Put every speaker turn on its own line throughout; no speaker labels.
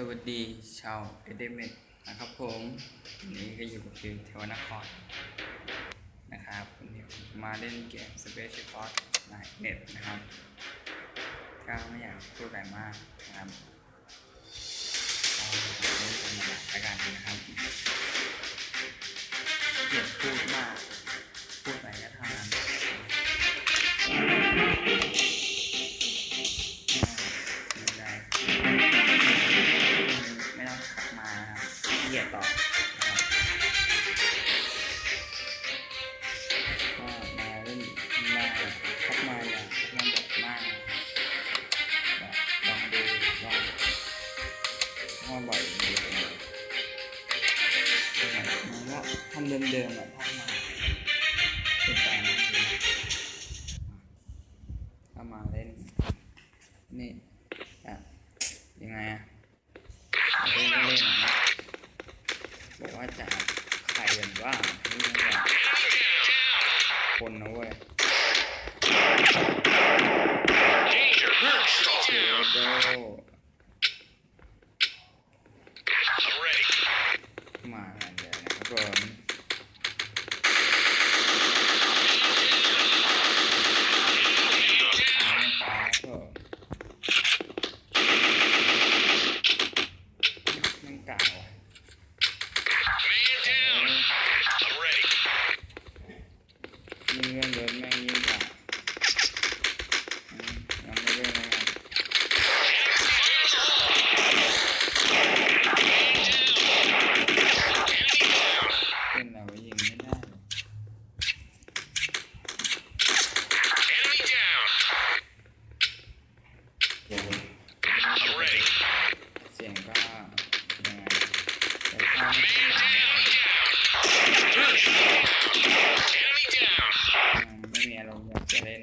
สวัสดีชาวเอเดเมดนะครับผมวันนี้ก็อยู่กับฟิวเทวนครนะครับวันนี้ผมมาเล่นเกม Special Force ในเน็ตนะครับก็ไม่อยากพูดอะไรมากนะครับก็เล่นธรรมดาละกันนะครับเกียดพูดมาก ก็ทำเดิมๆแบบทักมาเป็นแปลงเข้ามาเล่น นี่อะยังไงอะเล่นเล่นนะบอกว่าจะใครกันว่านี่ไม่แบบคนนะเว้ยเจอโด
I'm ready.
มากันเลยนะครับผม ยิ่งเรื่องเดินแม่งยิ่งกล่ายังไม่เล่นเลยกันเป็นเรายิงไม่ได้เดี๋ยวเสียงก็ยังไงแต่ถ้าไม่ ไม่มีอารมณ์อยากจะเล่น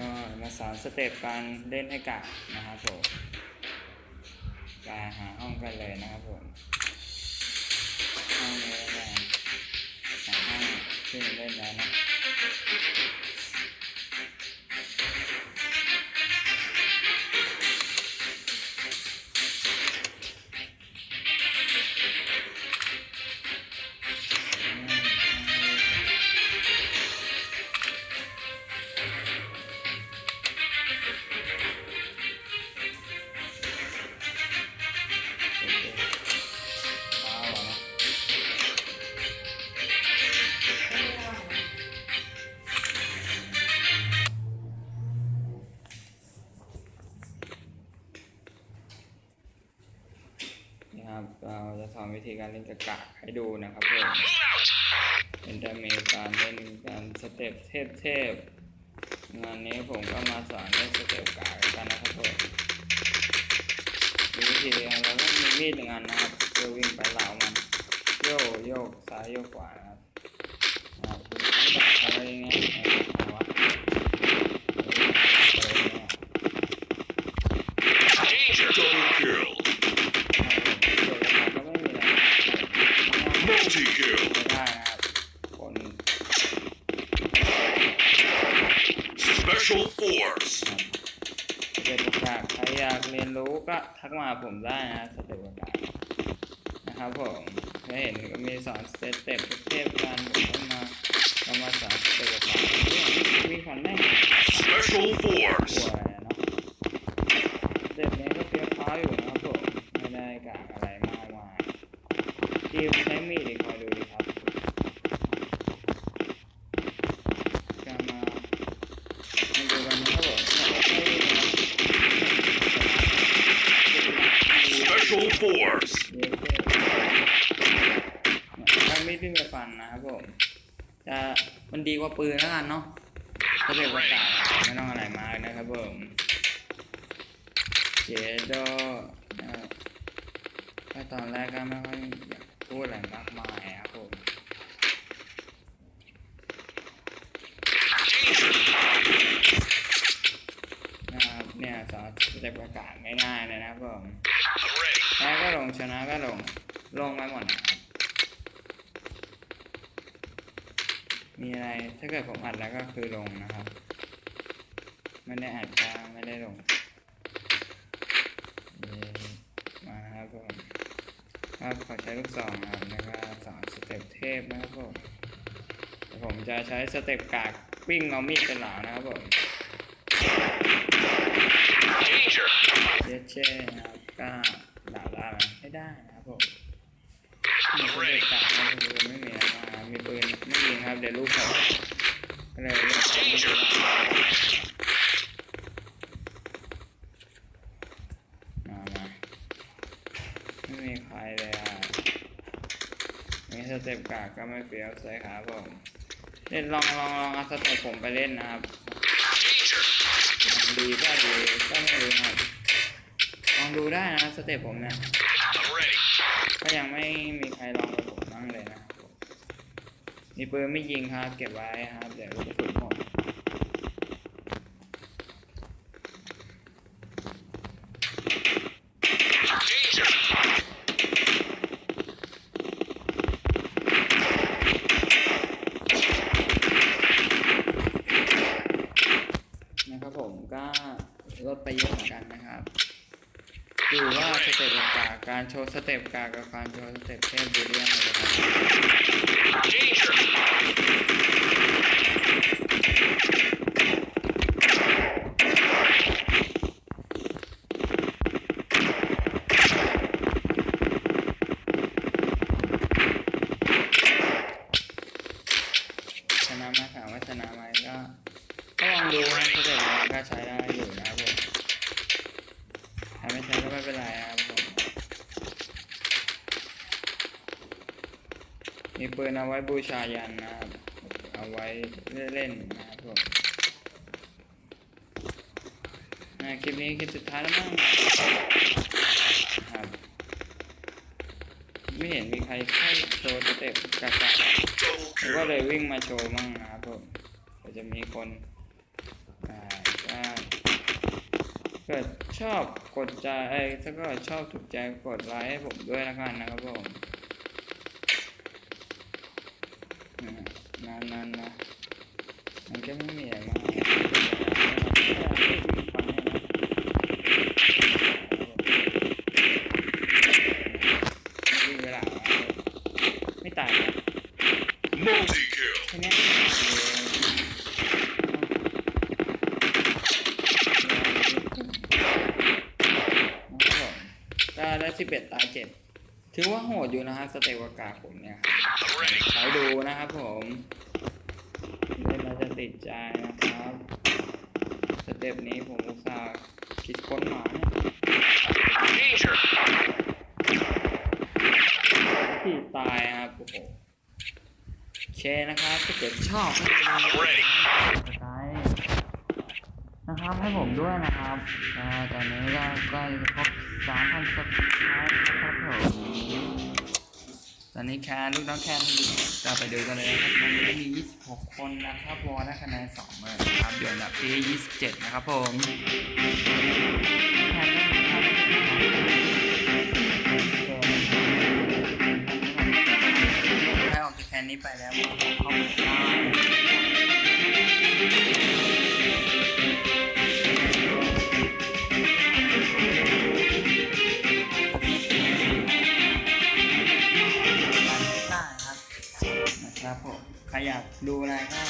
ก็มาสอนสเต็ปการเล่นให้กะนะครับผมไปหาห้องกันเลยนะครับผมห้องนี้แล้วกันหาห้องที่เล่นแล้วนะ นี่ครับเราจะสอนวิธีการเล่นกระกะให้ดูนะครับผม
Move out!
เป็นจะมีการเล่นการสเต็ปเทพเทพงานนี้ผมก็มาสอนเล่นสเต็ปกากกันนะครับผมมีวิธีการเราก็มีมีดหนึ่งอันนะครับเพื่อวิ่งไปเหลามันโยกโยกซ้ายโยกขวานะครับอ่า ทักมาหาผมได้นะสเต็ปประกาศนะครับผมถ้าเห็นก็มีสอนสเต็ปเทพๆกันผมก็มาเรามาสอนสเต็ปประกาศวิ่งฟันแม่ง
Special
ปว
Force!
ดเนาะสเต็ปนี้ก็เฟี้ยวฟ้าวอยู่นะครับผมไม่ได้กากอะไรมากมายทีมใช้มีดอีกคอยดูดิ
force
ถ้าไม่วิ่งไปฟันนะครับผมจะมันดีกว่าปืนแล้วกันเนาะก็เป็นประกาศไม่ต้องอะไรมากนะครับผมเจโดนะครับถ้าตอนแรกก็ไม่ค่อยอยากพูดอะไรมากมายครับผมนะครับเนี่ยสอนสเต็ประกาศง่ายๆเลยนะครับผม แพ้ก็ลงชนะก็ลง ลงไปหมด มีอะไรถ้าเกิดผมอัดแล้วก็คือลงนะครับ ไม่ได้อัดก็ไม่ได้ลงมานะครับผมครับขอใช้ลูกซองนะครับแล้วก็สอนสเต็ปเทพนะครับผมผมจะใช้สเต็ปกากวิ่งเอามีดเป็นหลานะครับผมเจเช่นะครับ ได้ไหมไม่ได้นะครับผมมีสเต็ปกากก็คือไม่มีอะไรมากครับมีปืนไม่ยิงครับเดี๋ยวลูกผมก็เลยเลือกใช้ลูกซองมามาไม่มีใครเลยอะมีสเต็ปกากก็ไม่เฟี้ยวใส่ครับผมเล่นลองลองลองเอาสเต็ปผมไปเล่นนะครับดีก็ดีก็ไม่รู้ครับลองดูได้นะสเต็ปผมเนี่ย ก็ยังไม่มีใครลองกับผมนั่งเลยนะครับมีปืนไม่ยิงครับ เก็บไว้ครับเดี๋ยวลูกกระสุนหมด
ส
เต็ปกาการโชว์สเต็ปกากับการโชว์สเต็ปเทพบูเลียนนะครับชนะมาถามว่าชนะไหก็ก็ลองดูนะสเต็ปมันก็ใช้ได้อยู่นะผมถ้าไม่ใช้ก็ไม่เป็นไรนะ มีปืนเอาไว้บูชายันนะครับ เอาไว้เล่นๆนะครับผมคลิปนี้คลิปสุดท้ายแล้วมั้งครับ ไม่เห็นมีใครใครโชว์สเต็ปกากาผมก็เลยวิ่งมาโชว์มั่งนะครับผมก็จะมีคนอ่าเกิดชอบกดใจไอ้ถ้าก็ชอบถูกใจกดไลค์ให้ผมด้วยล้วกันนะครับผมนะฮะ นานนานะมันก็ไม่มีอะไรมากวิ่งเวลาไม่ตายนะ
Multi kill.
แค่เนี้ยก็ได้สิบเอ็ดตายเจ็ดถือว่าโหดอยู่นะครับสเตปวากาผมเนี่ยใช้ดูนะครับผม ติดใจนะครับ สเต็ปนี้ผมอุตส่าห์คิดค้นมาเนี่ยที่ตายครับโอ้โหโอเคนะครับถ้าเกิดชอบก็อย่าลืม
I'm ready.
กดไลค์นะครับให้ผมด้วยนะครับตอนนี้ก็ใกล้ครบ3,000 subscribe นะครับผม ตอนนี้แคนลูกน้องแคนจะไปดูกันเลยนะครับตอนนี้มี 26 คนนะครับวอลได้คะแนน2เลยนะครับเดี๋ยวอันดับที่ 27 นะครับผมแคนก็มีครับให้ออกจากแคนนี้ไปแล้วเข้าไปได้ ดูอะไรก็